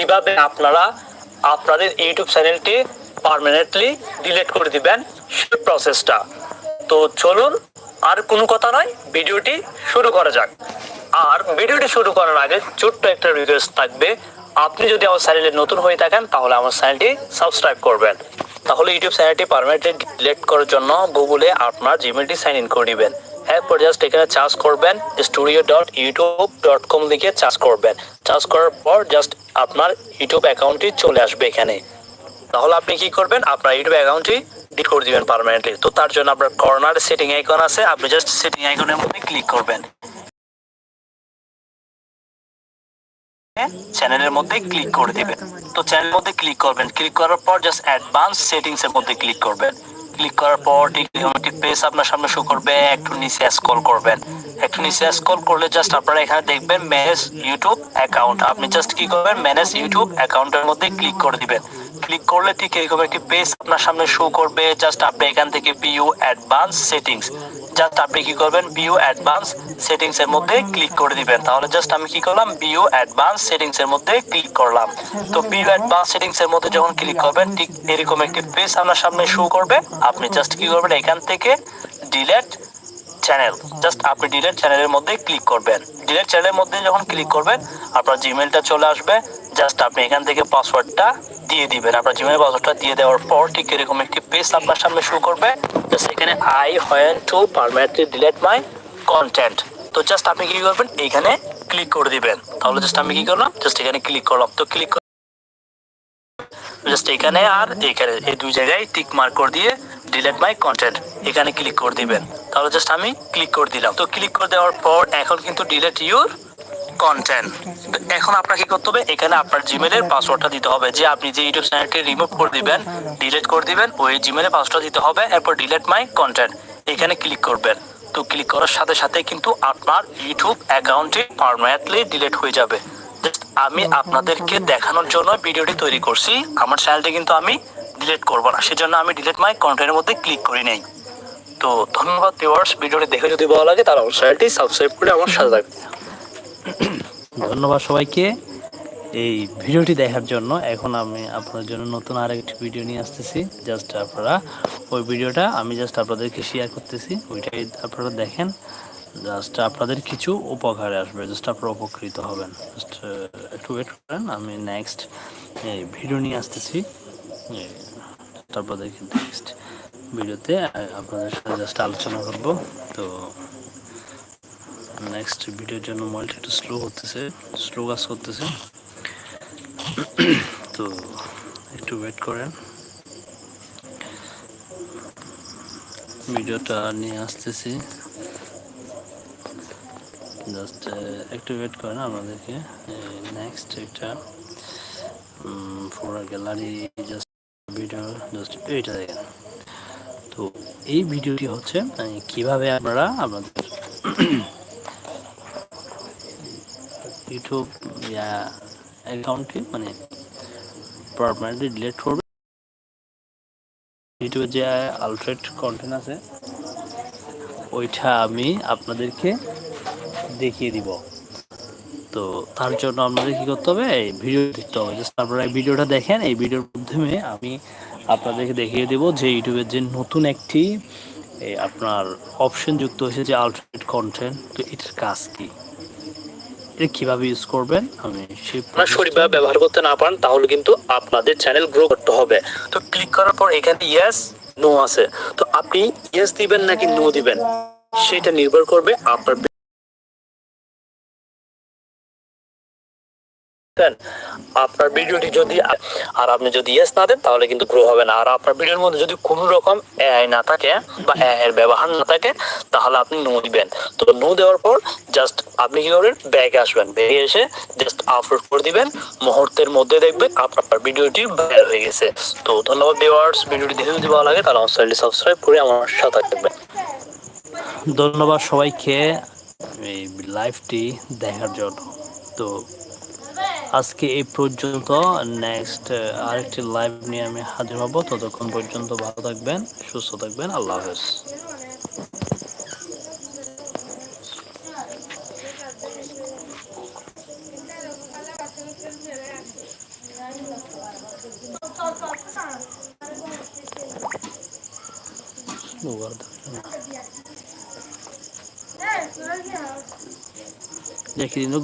কীভাবে আপনারা আপনাদের ইউটিউব চ্যানেলটি পার্মানেন্টলি ডিলিট করে দিবেন সেই প্রসেসটা তো চলুন, আর কোনো কথা নয়, ভিডিওটি শুরু করা যাক। আর ভিডিওটি শুরু করার আগে ছোট্ট একটা রিকোয়েস্ট থাকবে। আপনি যদি আমার চ্যানেলে নতুন হয়ে থাকেন, তাহলে আমার চ্যানেলটি সাবস্ক্রাইব করবেন। তাহলে ইউটিউব চ্যানেলটি পারমানেন্টলি ডিলিট করার জন্য গুগলে আপনার জিমেলটি সাইন ইন করে দিবেন। এরপর জাস্ট এখানে চার্জ করবেন studio dot YouTube dot com লিখে চার্জ করবেন। চার্জ করার পর জাস্ট আপনার ইউটিউব অ্যাকাউন্টটি চলে আসবে এখানে। তাহলে আপনি কি করবেন? আপনার ইউটিউব অ্যাকাউন্টটি ডিট করে দিবেন পার্মানেন্টলি তো তার জন্য আপনার কর্নার সেটিং আইকন আছে। আপনি জাস্ট সেটিং আইকনের মধ্যে ক্লিক করবেন। চ্যানেলের মধ্যে ক্লিক করে দিবেন। তো চ্যানেলের মধ্যে ক্লিক করবেন। ক্লিক করার পর জাস্ট অ্যাডভান্স সেটিংস এর মধ্যে ক্লিক করবেন। ক্লিক করার পর ঠিক পেজ আপনার সামনে শো করবে, একটু নিচে স্ক্রল করবেন। একটু নিচে স্ক্রল করলে জাস্ট আপনারা এখানে দেখবেন ম্যানেজ ইউটিউব অ্যাকাউন্ট আপনি জাস্ট কি করবেন ম্যানেজ ইউটিউব অ্যাকাউন্টের মধ্যে ক্লিক করে দিবেন। ক্লিক করলে ঠিক এরকম একটি পেজ আপনার সামনে শো করবে। জাস্ট আপনি এখান থেকে ভিউ অ্যাডভান্স সেটিংস জাস্ট আপনি কি করবেন? ভিউ অ্যাডভান্স সেটিংস এর মধ্যে ক্লিক করে দিবেন। তাহলে জাস্ট আমি কি করলাম? ভিউ অ্যাডভান্স সেটিংস এর মধ্যে ক্লিক করলাম। তো ভিউ অ্যাডভান্স সেটিংস এর মধ্যে যখন ক্লিক করবেন, ঠিক এরকম একটি পেজ আপনার সামনে শো করবে। আপনি জাস্ট কি করবেন? এখান থেকে ডিলেট চ্যানেল জাস্ট আপনি ডিলেট চ্যানেলের মধ্যে ক্লিক করবেন। ডিলেট চ্যানেলের মধ্যে যখন ক্লিক করবেন, আপনার জিমেলটা চলে আসবে। জাস্ট আপনি এখান থেকে পাসওয়ার্ডটা দিয়ে দিবেন। আপনার জিমেল পাসওয়ার্ডটা দিয়ে দেওয়ার পর ঠিক এরকম একটি পেজ আপনার সামনে শুরু করবে। জাস্ট এখানে I want to permanently delete my content তো জাস্ট আপনি কি করবেন? এখানে ক্লিক করে দিবেন। তাহলে জাস্ট আমি কি করলাম? জাস্ট এখানে ক্লিক করলাম। তো ক্লিক জাস্ট এখানে আর এখানে এই দুই জায়গায় টিক মার্ক করে দিয়ে ডিলেট মাই কন্টেন্ট এখানে ক্লিক করে দিবেন। তাহলে জাস্ট আমি ক্লিক করে দিলাম। তো ক্লিক করে দেওয়ার পর এখন কিন্তু ডিলেট ইউর কন্টেন্ট এখন আপনাকে করতে হবে? এখানে আপনার জিমেলের পাসওয়ার্ডটা দিতে হবে। যে আপনি যে ইউটিউব চ্যানেলটি রিমুভ করে দিবেন ডিলিট করে দিবেন, ওই জিমেলের পাসওয়ার্ডটা দিতে হবে। এরপর ডিলেট মাই কন্টেন্ট এখানে ক্লিক করবেন। তো ক্লিক করার সাথে সাথে কিন্তু আপনার ইউটিউব অ্যাকাউন্টটি পারমানেন্টলি ডিলিট হয়ে যাবে। আমি আপনাদেরকে দেখানোর জন্য ভিডিওটি তৈরি করছি। আমার চ্যানেলটি কিন্তু আমি ডিলিট করব না। সেজন্য আমি ডিলিট মাই কন্টেন্টের মধ্যে ক্লিক করি নাই। তো ধন্যবাদ ভিউয়ার্স ভিডিওটি দেখে যদি ভালো লাগে তাহলে আমার চ্যানেলটি সাবস্ক্রাইব করে আমার সাথে থাকবেন। ধন্যবাদ সবাইকে। এই ভিডিওটি দেখার জন্য এখন আমি আপনাদের জন্য নতুন আরেকটি ভিডিও নিয়ে আসতেছি। জাস্ট আপনারা ওই ভিডিওটা, আমি জাস্ট আপনাদেরকে শেয়ার করতেছি, ওইটাই আপনারা দেখেন। জাস্ট আপনাদের কিছু উপকারে আসবে, জাস্ট আপনারা উপকৃত হবেন। জাস্ট একটু ওয়েট করেন, আমি নেক্সট এই ভিডিও নিয়ে আসতেছি। আপনাদেরকে নেক্সট ভিডিওতে আপনাদের সাথে জাস্ট আলোচনা করব। তো নেক্সট ভিডিওর জন্য মোবাইলটা একটু স্লো হতেছে স্লো কাজ করতেছে। তো একটু ওয়েট করেন। ভিডিওটা নিয়ে আসতেছি। জাস্ট একটু ওয়েট করেন আপনাদেরকে। নেক্সট এটা for gallery just video just এইটা দেখেন। তো এই ভিডিওটি হচ্ছে কীভাবে আপনারা আপনাদের ইউটিউব অ্যাকাউন্টটি মানে পারমানেন্টলি ডিলেট করবে। ইউটিউবে যে আলট্রেট কন্টেন্ট আছে, ওইটা আমি আপনাদেরকে দেখিয়ে দিব। তো তার জন্য আপনাদের কী করতে হবে, এই ভিডিও দেখতে হবে। জাস্ট আপনারা এই ভিডিওটা দেখেন, এই ভিডিওর মাধ্যমে আমি আপনাদেরকে দেখিয়ে দেব যে ইউটিউবের যে নতুন একটি আপনার অপশন যুক্ত হয়েছে যে আলট্রেট কন্টেন্ট তো এটার কাজ কি? এটা কীভাবে ইউজ করবেন? আমি আপনার আপনারা সঠিকভাবে ব্যবহার করতে না পারেন তাহলে কিন্তু আপনাদের চ্যানেল গ্রো করতে হবে। তো ক্লিক করার পর এখানে ইয়েস নো আছে। তো আপনি ইয়েস দিবেন নাকি নো দিবেন সেটা নির্ভর করবে আপনার দেন, আপনার ভিডিওটি যদি আর আপনি যদি ইয়েস না দেন, তাহলে কিন্তু গ্রো হবে না। আর আপনার ভিডিওর মধ্যে যদি কোনো রকম এআই না থাকে বা এর ব্যবহার না থাকে, তাহলে আপনি নো দিবেন। তো নো দেওয়ার পর জাস্ট আপনি কি করবেন? ব্যাগে আসবেন। ব্যাগে এসে জাস্ট আপলোড করে দিবেন। মুহূর্তের মধ্যে দেখবেন আপনার ভিডিওটি ভাইরাল হয়ে গেছে। তো ধন্যবাদ ভিউয়ার্স ভিডিওটি দেখে যদি ভালো লাগে, তাহলে আমার চ্যানেলটি সাবস্ক্রাইব করে আমার সাথে থাকবেন। ধন্যবাদ সবাইকে এই লাইভটি দেখার জন্য। তো আজকে এই পর্যন্ত। নেক্সট আরেকটি লাইভ নিয়ে আমি হাজির হব। ততক্ষণ পর্যন্ত ভালো থাকবেন সুস্থ থাকবেন। আল্লাহ হাফেজ। দেখি কিন্তু